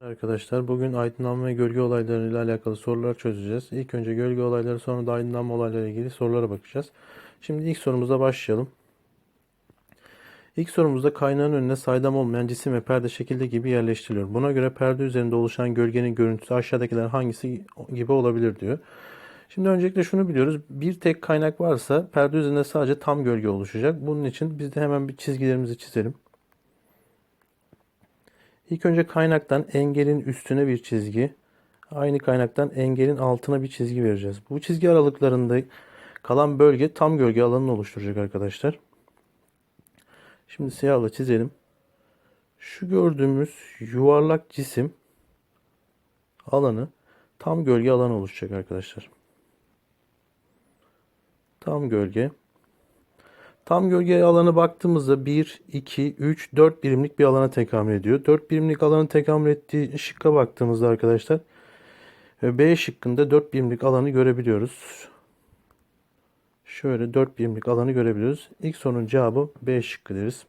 Arkadaşlar bugün aydınlanma ve gölge olaylarıyla alakalı sorular çözeceğiz. İlk önce gölge olayları sonra da aydınlanma olaylarıyla ilgili sorulara bakacağız. Şimdi ilk sorumuza başlayalım. İlk sorumuzda kaynağın önüne saydam olmayan cisim ve perde şekilde gibi yerleştiriliyor. Buna göre perde üzerinde oluşan gölgenin görüntüsü aşağıdakilerin hangisi gibi olabilir diyor. Şimdi öncelikle şunu biliyoruz. Bir tek kaynak varsa perde üzerinde sadece tam gölge oluşacak. Bunun için biz de hemen bir çizgilerimizi çizelim. İlk önce kaynaktan engelin üstüne bir çizgi, aynı kaynaktan engelin altına bir çizgi vereceğiz. Bu çizgi aralıklarında kalan bölge tam gölge alanını oluşturacak arkadaşlar. Şimdi siyahla çizelim. Şu gördüğümüz yuvarlak cisim alanı tam gölge alanı oluşacak arkadaşlar. Tam gölge. Tam gölge alanı baktığımızda 1, 2, 3, 4 birimlik bir alana tekamül ediyor. 4 birimlik alanı tekamül ettiği şıkka baktığımızda arkadaşlar e, B şıkkında 4 birimlik alanı görebiliyoruz. Şöyle 4 birimlik alanı görebiliyoruz. İlk sorunun cevabı B şıkkı deriz.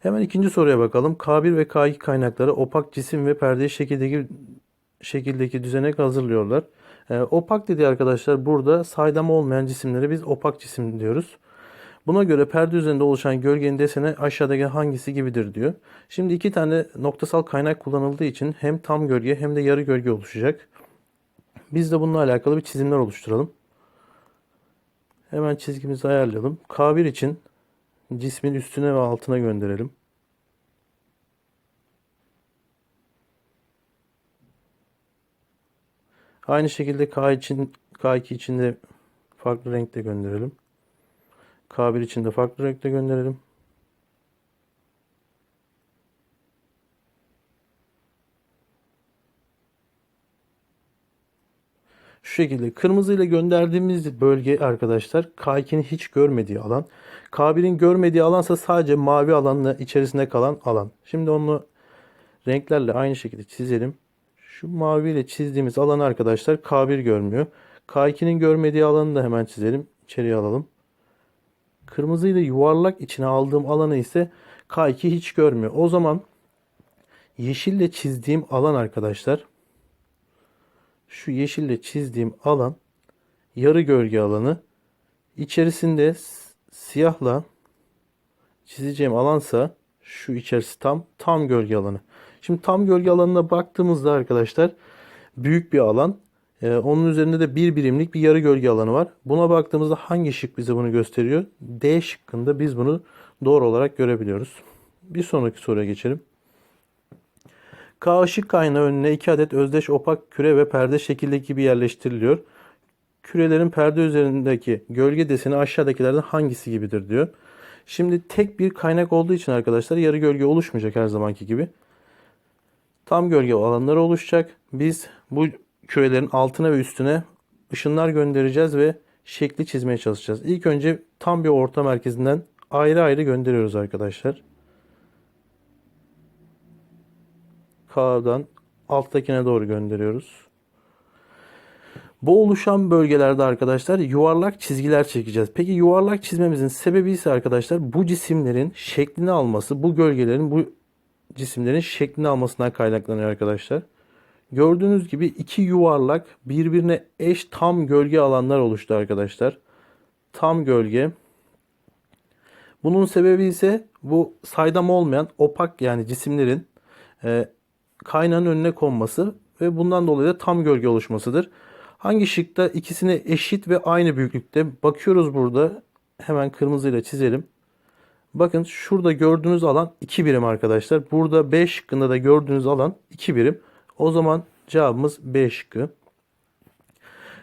Hemen ikinci soruya bakalım. K1 ve K2 kaynakları opak cisim ve perde şekildeki şekildeki düzenek hazırlıyorlar. E, opak dediği arkadaşlar burada saydam olmayan cisimlere biz opak cisim diyoruz. Buna göre perde üzerinde oluşan gölgenin deseni aşağıdaki hangisi gibidir diyor. Şimdi iki tane noktasal kaynak kullanıldığı için hem tam gölge hem de yarı gölge oluşacak. Biz de bununla alakalı bir çizimler oluşturalım. Hemen çizgimizi ayarlayalım. K1 için cismin üstüne ve altına gönderelim. Aynı şekilde K için K2 için de farklı renkte gönderelim. K1 için de farklı renkte gönderelim. Şu şekilde kırmızı ile gönderdiğimiz bölge arkadaşlar K2'nin hiç görmediği alan. K1'in görmediği alansa sadece mavi alanla içerisinde kalan alan. Şimdi onu renklerle aynı şekilde çizelim. Şu mavi ile çizdiğimiz alanı arkadaşlar K1 görmüyor. K2'nin görmediği alanı da hemen çizelim. İçeriye alalım. Kırmızı ile yuvarlak içine aldığım alanı ise K2 hiç görmüyor. O zaman yeşille çizdiğim alan arkadaşlar şu yeşille çizdiğim alan yarı gölge alanı içerisinde siyahla çizeceğim alansa şu içerisi tam tam gölge alanı. Şimdi tam gölge alanına baktığımızda arkadaşlar büyük bir alan. Ee, onun üzerinde de bir birimlik bir yarı gölge alanı var. Buna baktığımızda hangi şık bize bunu gösteriyor? D şıkkında biz bunu doğru olarak görebiliyoruz. Bir sonraki soruya geçelim. K ışık kaynağı önüne 2 adet özdeş opak küre ve perde şekildeki gibi yerleştiriliyor. Kürelerin perde üzerindeki gölge deseni aşağıdakilerden hangisi gibidir diyor. Şimdi tek bir kaynak olduğu için arkadaşlar yarı gölge oluşmayacak her zamanki gibi. Tam gölge alanları oluşacak. Biz bu kürelerin altına ve üstüne ışınlar göndereceğiz ve şekli çizmeye çalışacağız. İlk önce tam bir orta merkezinden ayrı ayrı gönderiyoruz arkadaşlar. K'dan alttakine doğru gönderiyoruz. Bu oluşan bölgelerde arkadaşlar yuvarlak çizgiler çekeceğiz. Peki yuvarlak çizmemizin sebebi ise arkadaşlar bu cisimlerin şeklini alması, bu gölgelerin bu cisimlerin şeklini almasından kaynaklanıyor arkadaşlar. Gördüğünüz gibi iki yuvarlak birbirine eş tam gölge alanlar oluştu arkadaşlar. Tam gölge. Bunun sebebi ise bu saydam olmayan opak yani cisimlerin e, kaynağın önüne konması ve bundan dolayı da tam gölge oluşmasıdır. Hangi şıkta ikisine eşit ve aynı büyüklükte? Bakıyoruz burada. Hemen kırmızıyla çizelim. Bakın şurada gördüğünüz alan 2 birim arkadaşlar. Burada B şıkkında da gördüğünüz alan 2 birim. O zaman cevabımız B şıkkı.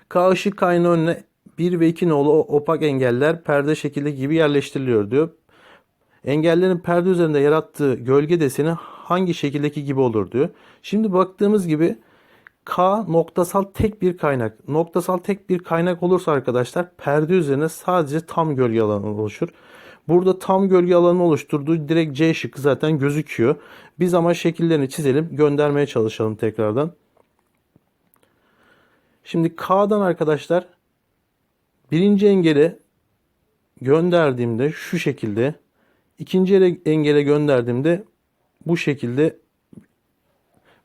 K ışık kaynağı önüne 1 ve 2 nolu opak engeller perde şekilde gibi yerleştiriliyor diyor. Engellerin perde üzerinde yarattığı gölge deseni hangi şekildeki gibi olur diyor. Şimdi baktığımız gibi K noktasal tek bir kaynak. Noktasal tek bir kaynak olursa arkadaşlar perde üzerine sadece tam gölge alanı oluşur. Burada tam gölge alanı oluşturduğu direkt C şıkkı zaten gözüküyor. Biz ama şekillerini çizelim, göndermeye çalışalım tekrardan. Şimdi K'dan arkadaşlar birinci engele gönderdiğimde şu şekilde, ikinci engele gönderdiğimde bu şekilde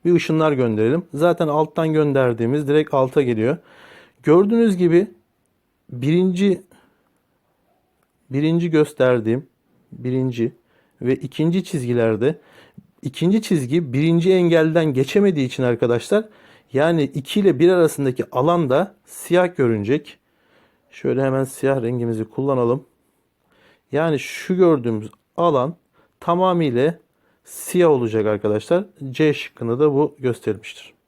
bir ışınlar gönderelim. Zaten alttan gönderdiğimiz direkt alta geliyor. Gördüğünüz gibi birinci birinci gösterdiğim birinci ve ikinci çizgilerde ikinci çizgi birinci engelden geçemediği için arkadaşlar yani 2 ile 1 arasındaki alanda siyah görünecek. Şöyle hemen siyah rengimizi kullanalım. Yani şu gördüğümüz alan tamamıyla siyah olacak arkadaşlar. C şıkkında da bu gösterilmiştir.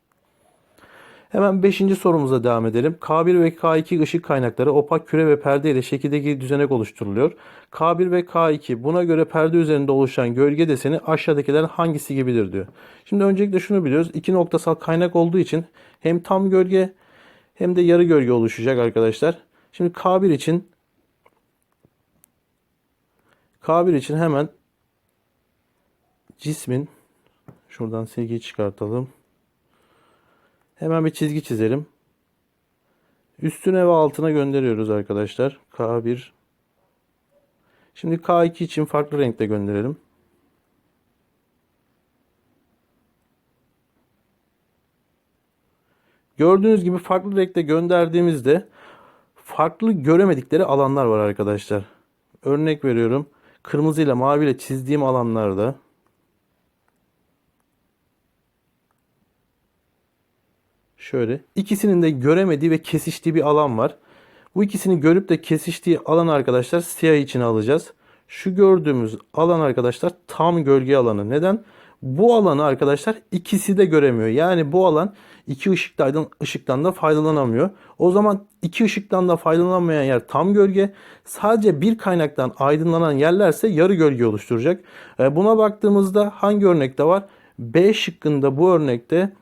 Hemen 5. sorumuza devam edelim. K1 ve K2 ışık kaynakları opak küre ve perde ile şekildeki düzenek oluşturuluyor. K1 ve K2 buna göre perde üzerinde oluşan gölge deseni aşağıdakilerin hangisi gibidir diyor. Şimdi öncelikle şunu biliyoruz. İki noktasal kaynak olduğu için hem tam gölge hem de yarı gölge oluşacak arkadaşlar. Şimdi K1 için K1 için hemen cismin şuradan silgiyi çıkartalım. Hemen bir çizgi çizelim. Üstüne ve altına gönderiyoruz arkadaşlar. K1 Şimdi K2 için farklı renkte gönderelim. Gördüğünüz gibi farklı renkte gönderdiğimizde farklı göremedikleri alanlar var arkadaşlar. Örnek veriyorum. Kırmızı ile mavi ile çizdiğim alanlarda şöyle ikisinin de göremediği ve kesiştiği bir alan var. Bu ikisini görüp de kesiştiği alan arkadaşlar siyah içine alacağız. Şu gördüğümüz alan arkadaşlar tam gölge alanı. Neden? Bu alanı arkadaşlar ikisi de göremiyor. Yani bu alan iki ışıktan, ışıktan da faydalanamıyor. O zaman iki ışıktan da faydalanamayan yer tam gölge. Sadece bir kaynaktan aydınlanan yerlerse yarı gölge oluşturacak. E, Buna baktığımızda hangi örnekte var? B şıkkında bu örnekte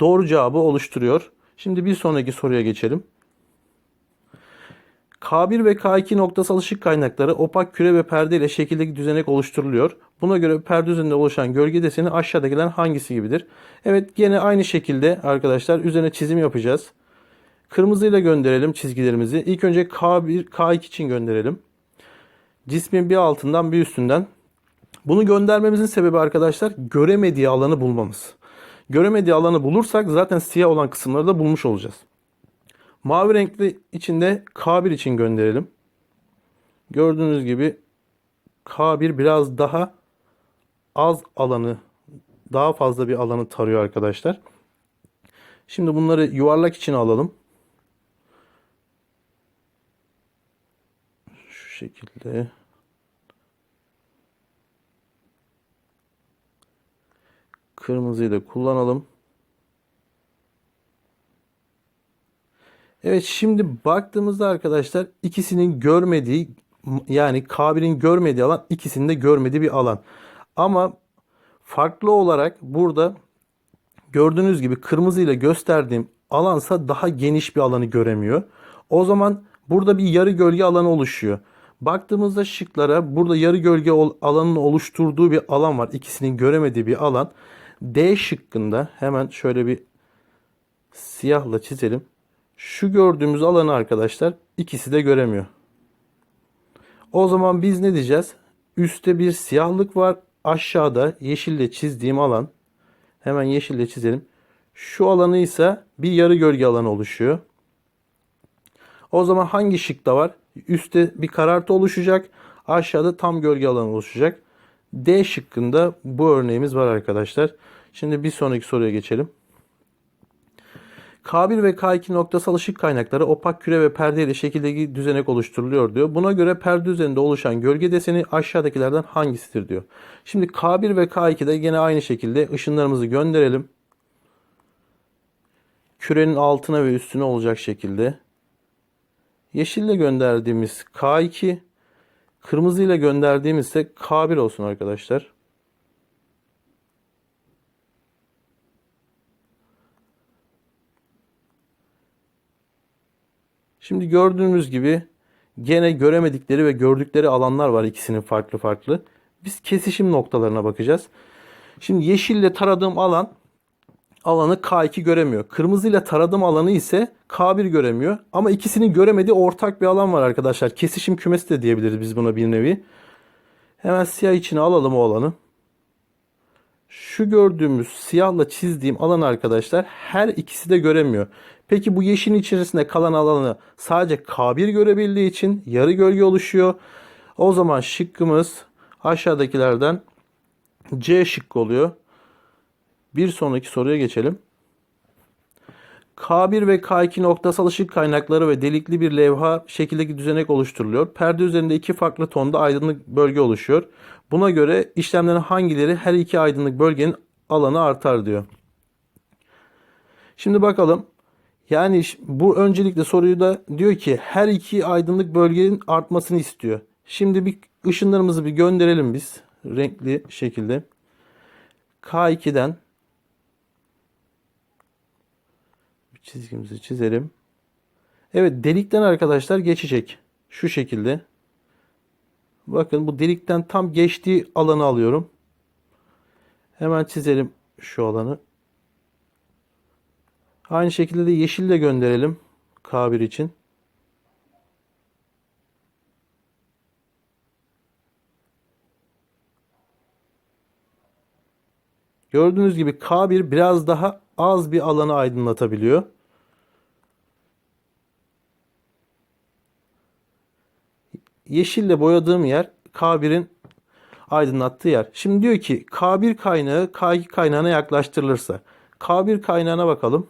doğru cevabı oluşturuyor. Şimdi bir sonraki soruya geçelim. K1 ve K2 noktasal ışık kaynakları opak küre ve perde ile şekildeki düzenek oluşturuluyor. Buna göre perde üzerinde oluşan gölge deseni aşağıdakilerin hangisi gibidir? Evet gene aynı şekilde arkadaşlar üzerine çizim yapacağız. Kırmızıyla gönderelim çizgilerimizi. İlk önce K1, K2 için gönderelim. Cismin bir altından bir üstünden. Bunu göndermemizin sebebi arkadaşlar göremediği alanı bulmamız. Göremediği alanı bulursak zaten siyah olan kısımları da bulmuş olacağız. Mavi renkli içinde K1 için gönderelim. Gördüğünüz gibi K1 biraz daha az alanı, daha fazla bir alanı tarıyor arkadaşlar. Şimdi bunları yuvarlak için alalım. Şu şekilde. Kırmızıyı da kullanalım. Evet şimdi baktığımızda arkadaşlar ikisinin görmediği yani K1'in görmediği alan ikisinin de görmediği bir alan. Ama farklı olarak burada gördüğünüz gibi kırmızı ile gösterdiğim alansa daha geniş bir alanı göremiyor. O zaman burada bir yarı gölge alanı oluşuyor. Baktığımızda şıklara burada yarı gölge alanının oluşturduğu bir alan var. İkisinin göremediği bir alan. D şıkkında hemen şöyle bir siyahla çizelim. Şu gördüğümüz alanı arkadaşlar ikisi de göremiyor. O zaman biz ne diyeceğiz? Üste bir siyahlık var. Aşağıda yeşille çizdiğim alan. Hemen yeşille çizelim. Şu alanı ise bir yarı gölge alanı oluşuyor. O zaman hangi şıkta var? Üste bir karartı oluşacak. Aşağıda tam gölge alanı oluşacak. D şıkkında bu örneğimiz var arkadaşlar. Şimdi bir sonraki soruya geçelim. K1 ve K2 noktasal ışık kaynakları opak küre ve perde ile şekildeki düzenek oluşturuluyor diyor. Buna göre perde üzerinde oluşan gölge deseni aşağıdakilerden hangisidir diyor. Şimdi K1 ve K2'de yine aynı şekilde ışınlarımızı gönderelim. Kürenin altına ve üstüne olacak şekilde. Yeşille gönderdiğimiz K2, kırmızıyla gönderdiğimiz ise K1 olsun arkadaşlar. Şimdi gördüğümüz gibi gene göremedikleri ve gördükleri alanlar var ikisinin farklı farklı. Biz kesişim noktalarına bakacağız. Şimdi yeşille taradığım alan alanı K2 göremiyor. Kırmızıyla taradığım alanı ise K1 göremiyor. Ama ikisinin göremediği ortak bir alan var arkadaşlar. Kesişim kümesi de diyebiliriz biz buna bir nevi. Hemen siyah içine alalım o alanı. Şu gördüğümüz siyahla çizdiğim alan arkadaşlar her ikisi de göremiyor. Peki bu yeşilin içerisinde kalan alanı sadece K1 görebildiği için yarı gölge oluşuyor. O zaman şıkkımız aşağıdakilerden C şıkkı oluyor. Bir sonraki soruya geçelim. K1 ve K2 noktasal ışık kaynakları ve delikli bir levha şekildeki düzenek oluşturuluyor. Perde üzerinde iki farklı tonda aydınlık bölge oluşuyor. Buna göre işlemlerin hangileri her iki aydınlık bölgenin alanı artar diyor. Şimdi bakalım. Yani bu öncelikle soruyu da diyor ki her iki aydınlık bölgenin artmasını istiyor. Şimdi bir ışınlarımızı bir gönderelim biz renkli şekilde. K2'den çizgimizi çizelim. Evet delikten arkadaşlar geçecek. Şu şekilde. Bakın bu delikten tam geçtiği alanı alıyorum. Hemen çizelim şu alanı. Aynı şekilde de yeşille gönderelim K1 için. Gördüğünüz gibi K1 biraz daha az bir alanı aydınlatabiliyor. Yeşille boyadığım yer K1'in aydınlattığı yer. Şimdi diyor ki K1 kaynağı K2 kaynağına yaklaştırılırsa. K1 kaynağına bakalım.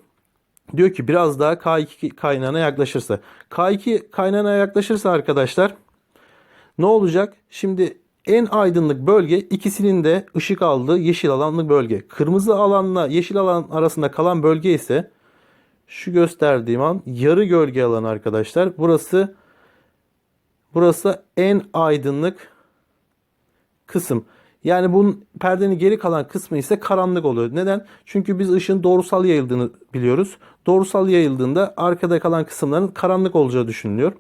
Diyor ki biraz daha K2 kaynağına yaklaşırsa. K2 kaynağına yaklaşırsa arkadaşlar ne olacak? Şimdi en aydınlık bölge ikisinin de ışık aldığı yeşil alanlık bölge. Kırmızı alanla yeşil alan arasında kalan bölge ise şu gösterdiğim an yarı gölge alanı arkadaşlar. Burası burası en aydınlık kısım. Yani bunun perdenin geri kalan kısmı ise karanlık oluyor. Neden? Çünkü biz ışığın doğrusal yayıldığını biliyoruz. Doğrusal yayıldığında arkada kalan kısımların karanlık olacağı düşünülüyor.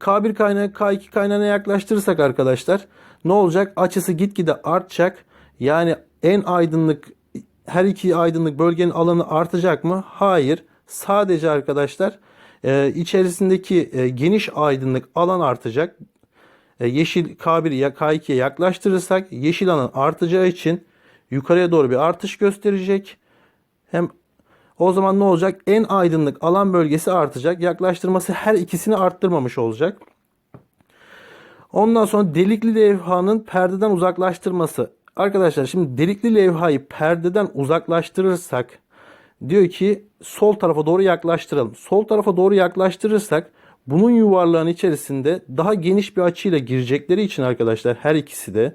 K1 kaynağı K2 kaynağına yaklaştırırsak arkadaşlar ne olacak? Açısı gitgide artacak. Yani en aydınlık her iki aydınlık bölgenin alanı artacak mı? Hayır. Sadece arkadaşlar e, içerisindeki e, geniş aydınlık alan artacak. E, yeşil K1'i K2'ye yaklaştırırsak yeşil alan artacağı için yukarıya doğru bir artış gösterecek. Hem o zaman ne olacak? En aydınlık alan bölgesi artacak. Yaklaştırması her ikisini arttırmamış olacak. Ondan sonra delikli levhanın perdeden uzaklaştırması. Arkadaşlar şimdi delikli levhayı perdeden uzaklaştırırsak diyor ki sol tarafa doğru yaklaştıralım. Sol tarafa doğru yaklaştırırsak bunun yuvarlağın içerisinde daha geniş bir açıyla girecekleri için arkadaşlar her ikisi de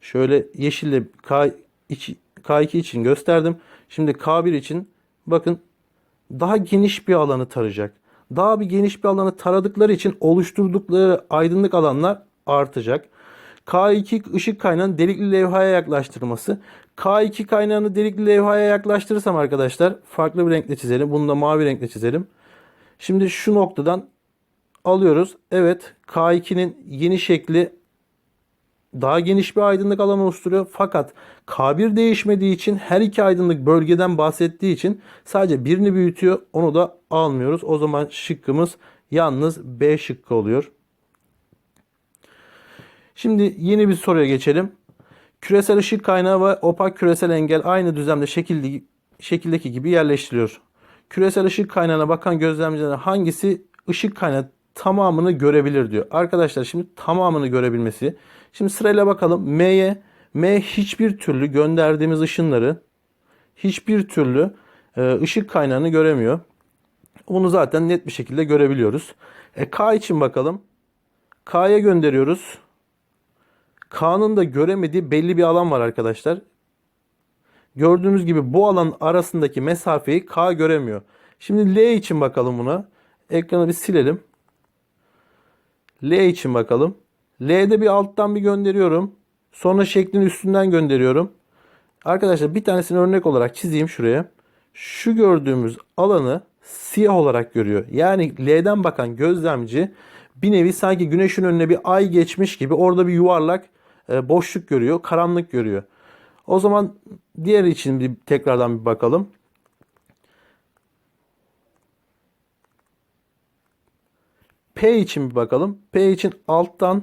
şöyle yeşille K, K2 için gösterdim. Şimdi K1 için bakın daha geniş bir alanı tarayacak. Daha bir geniş bir alanı taradıkları için oluşturdukları aydınlık alanlar artacak. K2 ışık kaynağının delikli levhaya yaklaştırması. K2 kaynağını delikli levhaya yaklaştırırsam arkadaşlar farklı bir renkle çizelim. Bunu da mavi renkle çizelim. Şimdi şu noktadan alıyoruz. Evet K2'nin yeni şekli daha geniş bir aydınlık alan oluşturuyor. Fakat K1 değişmediği için her iki aydınlık bölgeden bahsettiği için sadece birini büyütüyor. Onu da almıyoruz. O zaman şıkkımız yalnız B şıkkı oluyor. Şimdi yeni bir soruya geçelim. Küresel ışık kaynağı ve opak küresel engel aynı düzlemde şekilde, şekildeki gibi yerleştiriliyor. Küresel ışık kaynağına bakan gözlemcilerin hangisi ışık kaynağı tamamını görebilir diyor. Arkadaşlar şimdi tamamını görebilmesi. Şimdi sırayla bakalım. M'ye M hiçbir türlü gönderdiğimiz ışınları hiçbir türlü e, ışık kaynağını göremiyor. Bunu zaten net bir şekilde görebiliyoruz. E, K için bakalım. K'ya gönderiyoruz. K'nın da göremediği belli bir alan var arkadaşlar. Gördüğünüz gibi bu alan arasındaki mesafeyi K göremiyor. Şimdi L için bakalım buna. Ekranı bir silelim. L için bakalım. L'de bir alttan bir gönderiyorum. Sonra şeklin üstünden gönderiyorum. Arkadaşlar bir tanesini örnek olarak çizeyim şuraya. Şu gördüğümüz alanı siyah olarak görüyor. Yani L'den bakan gözlemci bir nevi sanki güneşin önüne bir ay geçmiş gibi orada bir yuvarlak e, boşluk görüyor, karanlık görüyor. O zaman diğer için bir tekrardan bir bakalım. P için bir bakalım. P için alttan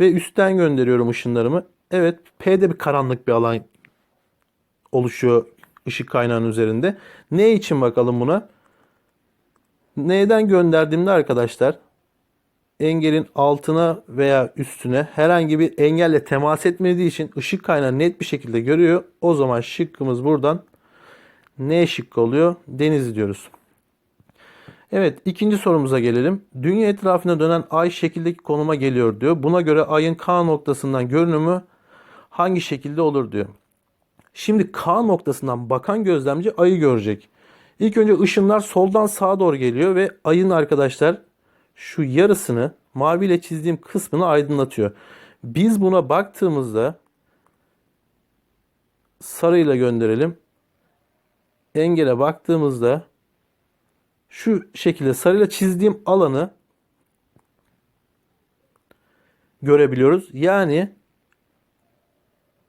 ve üstten gönderiyorum ışınlarımı. Evet P'de bir karanlık bir alan oluşuyor ışık kaynağının üzerinde. Ne için bakalım buna? N'den gönderdiğimde arkadaşlar engelin altına veya üstüne herhangi bir engelle temas etmediği için ışık kaynağı net bir şekilde görüyor. O zaman şıkkımız buradan N şıkkı oluyor. Deniz diyoruz. Evet ikinci sorumuza gelelim. Dünya etrafında dönen ay şekildeki konuma geliyor diyor. Buna göre ayın K noktasından görünümü hangi şekilde olur diyor. Şimdi K noktasından bakan gözlemci ayı görecek. İlk önce ışınlar soldan sağa doğru geliyor ve ayın arkadaşlar şu yarısını maviyle çizdiğim kısmını aydınlatıyor. Biz buna baktığımızda sarıyla gönderelim. Engele baktığımızda şu şekilde sarıyla çizdiğim alanı görebiliyoruz. Yani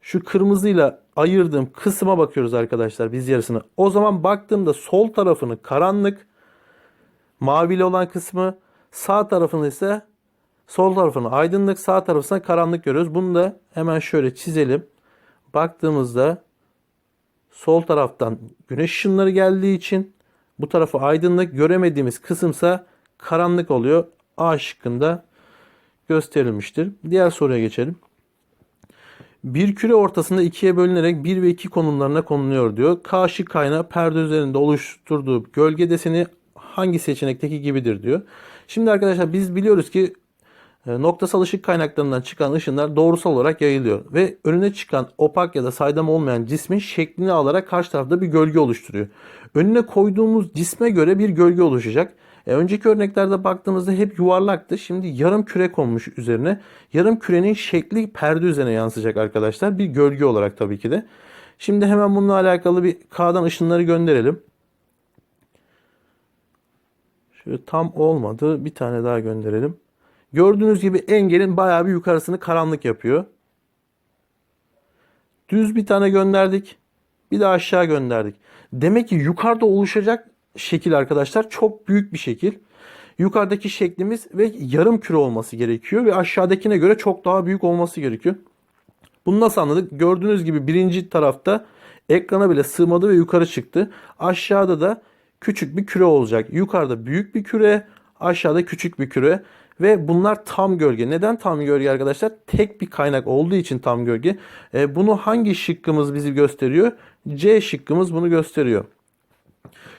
şu kırmızıyla ayırdığım kısma bakıyoruz arkadaşlar biz yarısını. O zaman baktığımda sol tarafını karanlık, mavili olan kısmı, sağ tarafını ise sol tarafını aydınlık, sağ tarafına karanlık görüyoruz. Bunu da hemen şöyle çizelim. Baktığımızda sol taraftan güneş ışınları geldiği için bu tarafı aydınlık göremediğimiz kısımsa karanlık oluyor. A şıkkında gösterilmiştir. Diğer soruya geçelim. Bir küre ortasında ikiye bölünerek 1 ve 2 konumlarına konuluyor diyor. K ışık kaynağı perde üzerinde oluşturduğu gölge deseni hangi seçenekteki gibidir diyor. Şimdi arkadaşlar biz biliyoruz ki noktasal ışık kaynaklarından çıkan ışınlar doğrusal olarak yayılıyor ve önüne çıkan opak ya da saydam olmayan cismin şeklini alarak karşı tarafta bir gölge oluşturuyor. Önüne koyduğumuz cisme göre bir gölge oluşacak. E, önceki örneklerde baktığımızda hep yuvarlaktı. Şimdi yarım küre konmuş üzerine. Yarım kürenin şekli perde üzerine yansıyacak arkadaşlar. Bir gölge olarak tabii ki de. Şimdi hemen bununla alakalı bir K'dan ışınları gönderelim. Şöyle tam olmadı. Bir tane daha gönderelim. Gördüğünüz gibi engelin bayağı bir yukarısını karanlık yapıyor. Düz bir tane gönderdik. Bir de aşağı gönderdik. Demek ki yukarıda oluşacak şekil arkadaşlar çok büyük bir şekil. Yukarıdaki şeklimiz ve yarım küre olması gerekiyor ve aşağıdakine göre çok daha büyük olması gerekiyor. Bunu nasıl anladık? Gördüğünüz gibi birinci tarafta ekrana bile sığmadı ve yukarı çıktı. Aşağıda da küçük bir küre olacak. Yukarıda büyük bir küre, aşağıda küçük bir küre ve bunlar tam gölge. Neden tam gölge arkadaşlar? Tek bir kaynak olduğu için tam gölge. E, bunu hangi şıkkımız bizi gösteriyor? C şıkkımız bunu gösteriyor.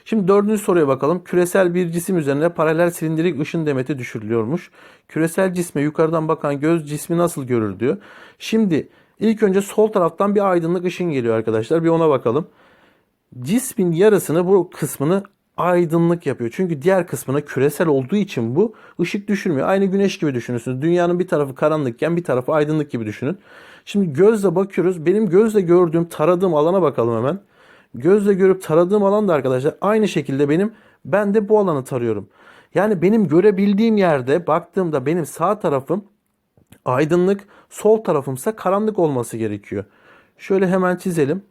Şimdi dördüncü soruya bakalım. Küresel bir cisim üzerine paralel silindirik ışın demeti düşürülüyormuş. Küresel cisme yukarıdan bakan göz cismi nasıl görür diyor. Şimdi ilk önce sol taraftan bir aydınlık ışın geliyor arkadaşlar. Bir ona bakalım. Cismin yarısını bu kısmını aydınlık yapıyor. Çünkü diğer kısmına küresel olduğu için bu ışık düşürmüyor. Aynı güneş gibi düşünürsünüz. Dünyanın bir tarafı karanlıkken bir tarafı aydınlık gibi düşünün. Şimdi gözle bakıyoruz. Benim gözle gördüğüm, taradığım alana bakalım hemen. Gözle görüp taradığım alan da arkadaşlar aynı şekilde benim ben de bu alanı tarıyorum. Yani benim görebildiğim yerde baktığımda benim sağ tarafım aydınlık, sol tarafımsa karanlık olması gerekiyor. Şöyle hemen çizelim.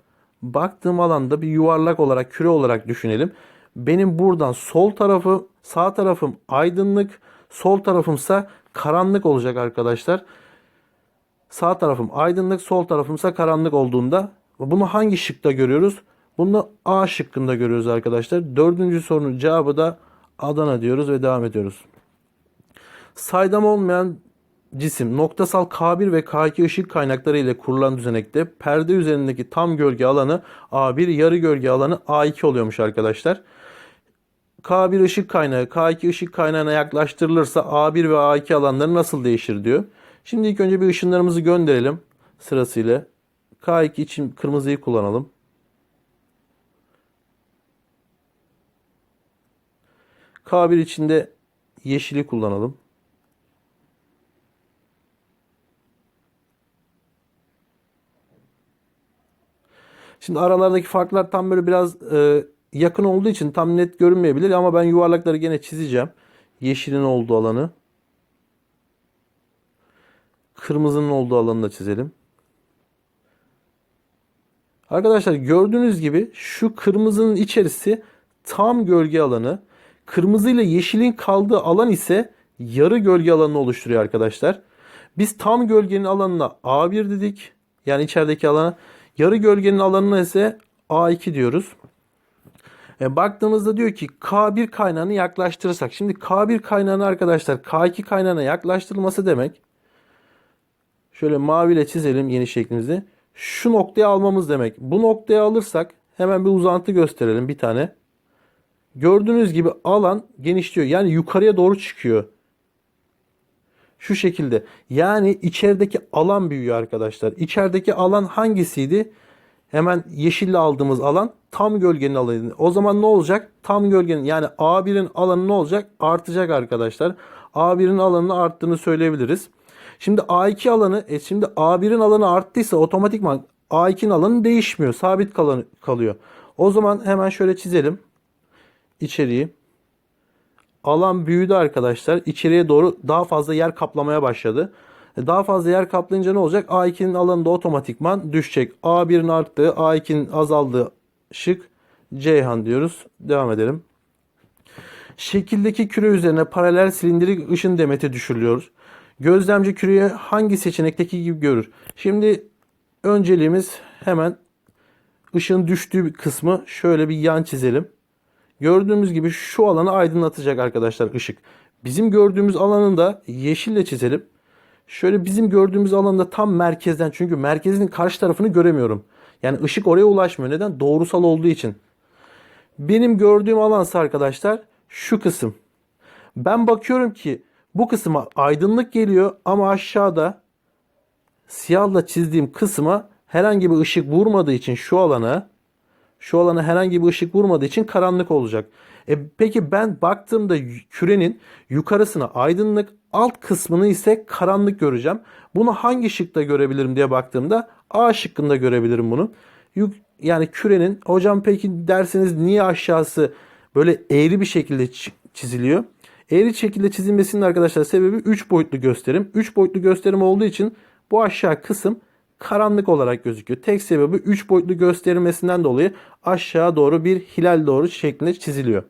Baktığım alanda bir yuvarlak olarak, küre olarak düşünelim. Benim buradan sol tarafı, sağ tarafım aydınlık, sol tarafımsa karanlık olacak arkadaşlar. Sağ tarafım aydınlık, sol tarafımsa karanlık olduğunda bunu hangi şıkta görüyoruz? Bunu A şıkkında görüyoruz arkadaşlar. Dördüncü sorunun cevabı da Adana diyoruz ve devam ediyoruz. Saydam olmayan cisim noktasal K1 ve K2 ışık kaynakları ile kurulan düzenekte perde üzerindeki tam gölge alanı A1, yarı gölge alanı A2 oluyormuş arkadaşlar. K1 ışık kaynağı K2 ışık kaynağına yaklaştırılırsa A1 ve A2 alanları nasıl değişir diyor. Şimdi ilk önce bir ışınlarımızı gönderelim sırasıyla. K2 için kırmızıyı kullanalım. K1 içinde yeşili kullanalım. Şimdi aralardaki farklar tam böyle biraz e, yakın olduğu için tam net görünmeyebilir ama ben yuvarlakları gene çizeceğim. Yeşilin olduğu alanı. Kırmızının olduğu alanı da çizelim. Arkadaşlar gördüğünüz gibi şu kırmızının içerisi tam gölge alanı. Kırmızı ile yeşilin kaldığı alan ise yarı gölge alanını oluşturuyor arkadaşlar. Biz tam gölgenin alanına A1 dedik. Yani içerideki alana. Yarı gölgenin alanına ise A2 diyoruz. E, baktığımızda diyor ki K1 kaynağını yaklaştırırsak. Şimdi K1 kaynağını arkadaşlar K2 kaynağına yaklaştırılması demek. Şöyle maviyle çizelim yeni şeklimizi. Şu noktaya almamız demek. Bu noktaya alırsak hemen bir uzantı gösterelim bir tane. Gördüğünüz gibi alan genişliyor. Yani yukarıya doğru çıkıyor. Şu şekilde. Yani içerideki alan büyüyor arkadaşlar. İçerideki alan hangisiydi? Hemen yeşille aldığımız alan tam gölgenin alanı. O zaman ne olacak? Tam gölgenin yani A1'in alanı ne olacak? Artacak arkadaşlar. A1'in alanını arttığını söyleyebiliriz. Şimdi A2 alanı, e şimdi A1'in alanı arttıysa otomatikman A2'nin alanı değişmiyor. Sabit kalan, kalıyor. O zaman hemen şöyle çizelim. içeriği. Alan büyüdü arkadaşlar. İçeriye doğru daha fazla yer kaplamaya başladı. E, Daha fazla yer kaplayınca ne olacak? A2'nin alanı da otomatikman düşecek. A1'in arttığı, A2'nin azaldığı şık Ceyhan diyoruz. Devam edelim. Şekildeki küre üzerine paralel silindirik ışın demeti düşürülüyor. Gözlemci küreyi hangi seçenekteki gibi görür? Şimdi önceliğimiz hemen ışığın düştüğü kısmı şöyle bir yan çizelim. Gördüğümüz gibi şu alanı aydınlatacak arkadaşlar ışık. Bizim gördüğümüz alanı da yeşille çizelim. Şöyle bizim gördüğümüz alanda tam merkezden çünkü merkezin karşı tarafını göremiyorum. Yani ışık oraya ulaşmıyor. Neden? Doğrusal olduğu için. Benim gördüğüm alansa arkadaşlar şu kısım. Ben bakıyorum ki bu kısma aydınlık geliyor ama aşağıda siyahla çizdiğim kısma herhangi bir ışık vurmadığı için şu alana şu alana herhangi bir ışık vurmadığı için karanlık olacak. E peki ben baktığımda kürenin yukarısına aydınlık, alt kısmını ise karanlık göreceğim. Bunu hangi şıkta görebilirim diye baktığımda A şıkkında görebilirim bunu. Yani kürenin hocam peki derseniz niye aşağısı böyle eğri bir şekilde çi- çiziliyor? Eğri şekilde çizilmesinin arkadaşlar sebebi 3 boyutlu gösterim. 3 boyutlu gösterim olduğu için bu aşağı kısım karanlık olarak gözüküyor. Tek sebebi 3 boyutlu gösterilmesinden dolayı aşağı doğru bir hilal doğru şeklinde çiziliyor.